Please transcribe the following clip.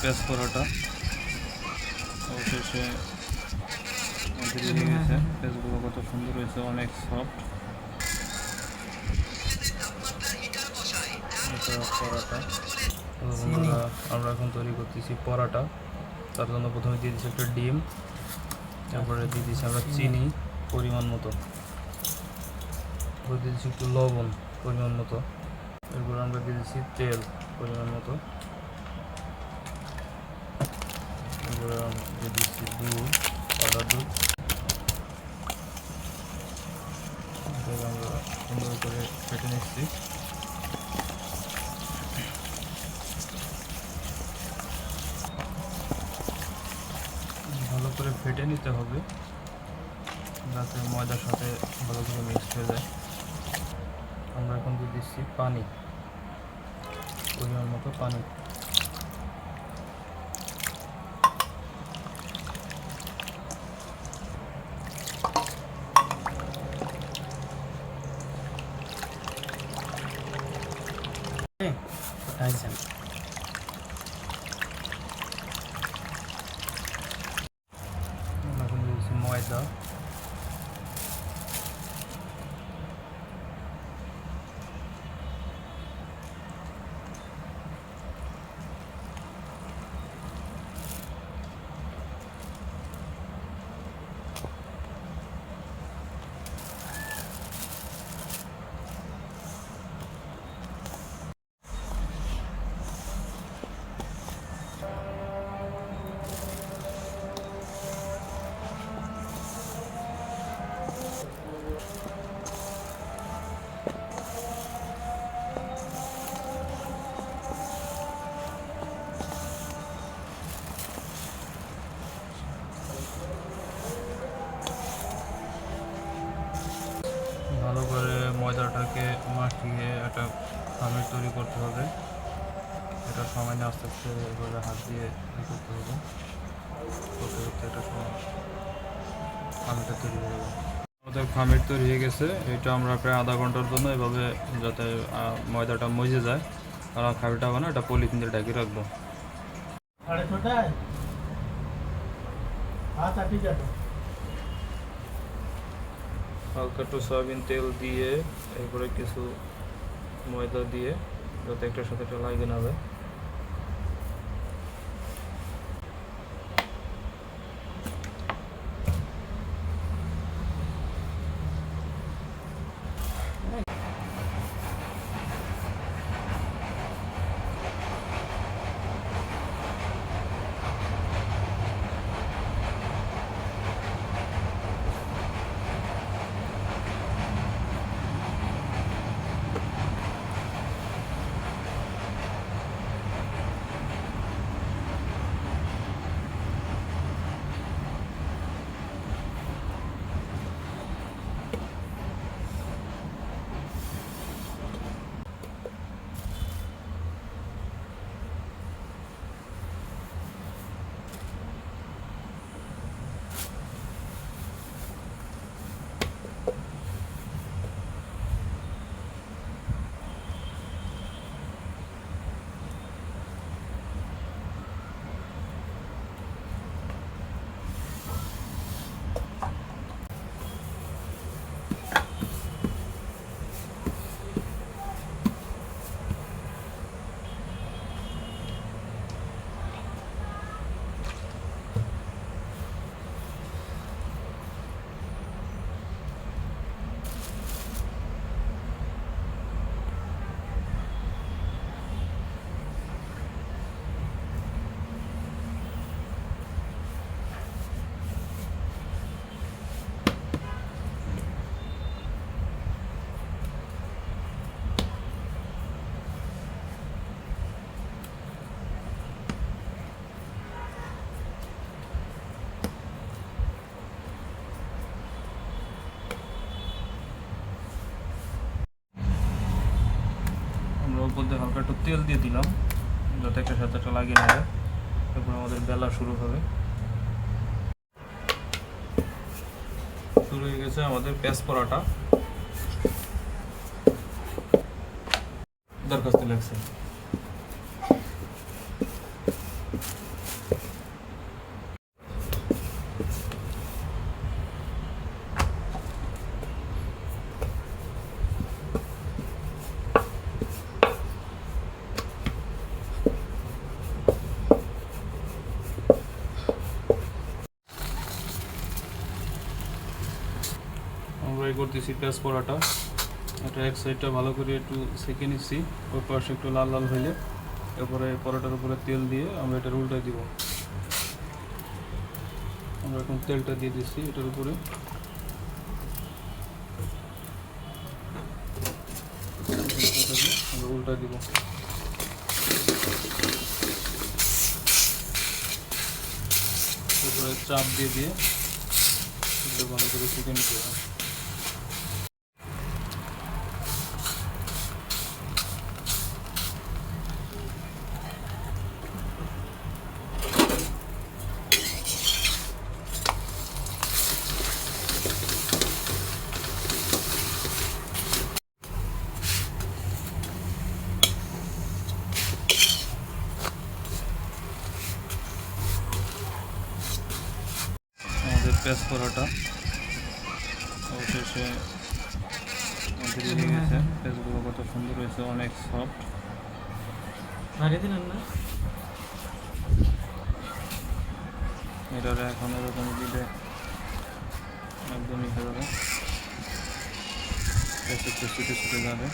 পেঁয়াজ পরোটা। অবশেষে আমাদের হয়ে গেছে পেঁয়াজগুলো কত সুন্দর হয়েছে অনেক সফট পরোটা। আমরা এখন তৈরি করতেছি পরোটা। তার জন্য প্রথমে দিয়ে দিচ্ছি একটা ডিম তারপরে দিয়ে দিচ্ছি আমরা চিনি। পরিমাণ মতো। দিয়ে দিচ্ছি একটু লবণ পরিমাণ মতো। এরপর আমরা দিয়ে দিচ্ছি তেল পরিমাণ মতো। এরপরে আমরা দিয়ে দিচ্ছি দুধ পাউডার দুধ আমরা সুন্দর করে ফেটে নিচ্ছি। ভালো করে ফেটে নিতে হবে, যাতে ময়দার সাথে ভালো করে মিক্সড হয়ে যায়। আমরা এখন দিয়ে দিচ্ছি পানি, পরিমাণ মতো পানি। আচ্ছা আমরা এখন ভালো করে ময়দাটাকে মাখিয়ে একটা খামির তৈরি করতে হবে। এটা সময় নিয়ে আস্তে আস্তে এভাবে হাত দিয়ে করতে হবে। করতে করতে এটা সময় খামিরটা তৈরি হয়ে যাবে। আমাদের খামির তৈরি হয়ে গেছে। এটা আমরা প্রায় আধা ঘণ্টার জন্য এভাবে যাতে ময়দাটা মজে যায়। আর খামিরটা বানা এটা পলিথিন দিয়ে ঢাকি রাখব। আচ্ছা ঠিক আছে। হালকা একটু সয়াবিন তেল দিয়ে, এরপরে কিছু ময়দা দিয়ে, যাতে একটার সাথে একটা লাগে না যায় উপর দিয়ে হালকা একটু তেল দিয়ে দিলাম, যাতে একটা সাথে একটা লাগিয়ে নেবে তারপর আমাদের বেলা শুরু হবে। শুরু হয়ে গেছে আমাদের পেঁয়াজ পরাটা। দরখাস্ত লাগছে। করতেছি পেঁয়াজ পরোটা এটা এক সাইডটা ভালো করে একটু সেঁকে নিচ্ছি ওই পাশে একটু লাল লাল হইলে। এরপরে পরোটার উপরে তেল দিয়ে আমরা এটা উল্টাই দিব। আমরা এখন তেলটা দিয়ে দিচ্ছি এটার উপরে। আমরা উল্টা দিব। তারপরে চাপ দিয়ে দিয়ে ভালো করে শিখে নিতে হবে আমাদের পেঁয়াজ পরোটা। অবশেষে হয়ে গেছে পেঁয়াজগুলো কত সুন্দর হয়েছে অনেক সফট নাড়িয়ে দিলেন না? এটারে এখন এরকম দিলে একদমই হয়ে যাবে। ছুটে ছুটে যাবে।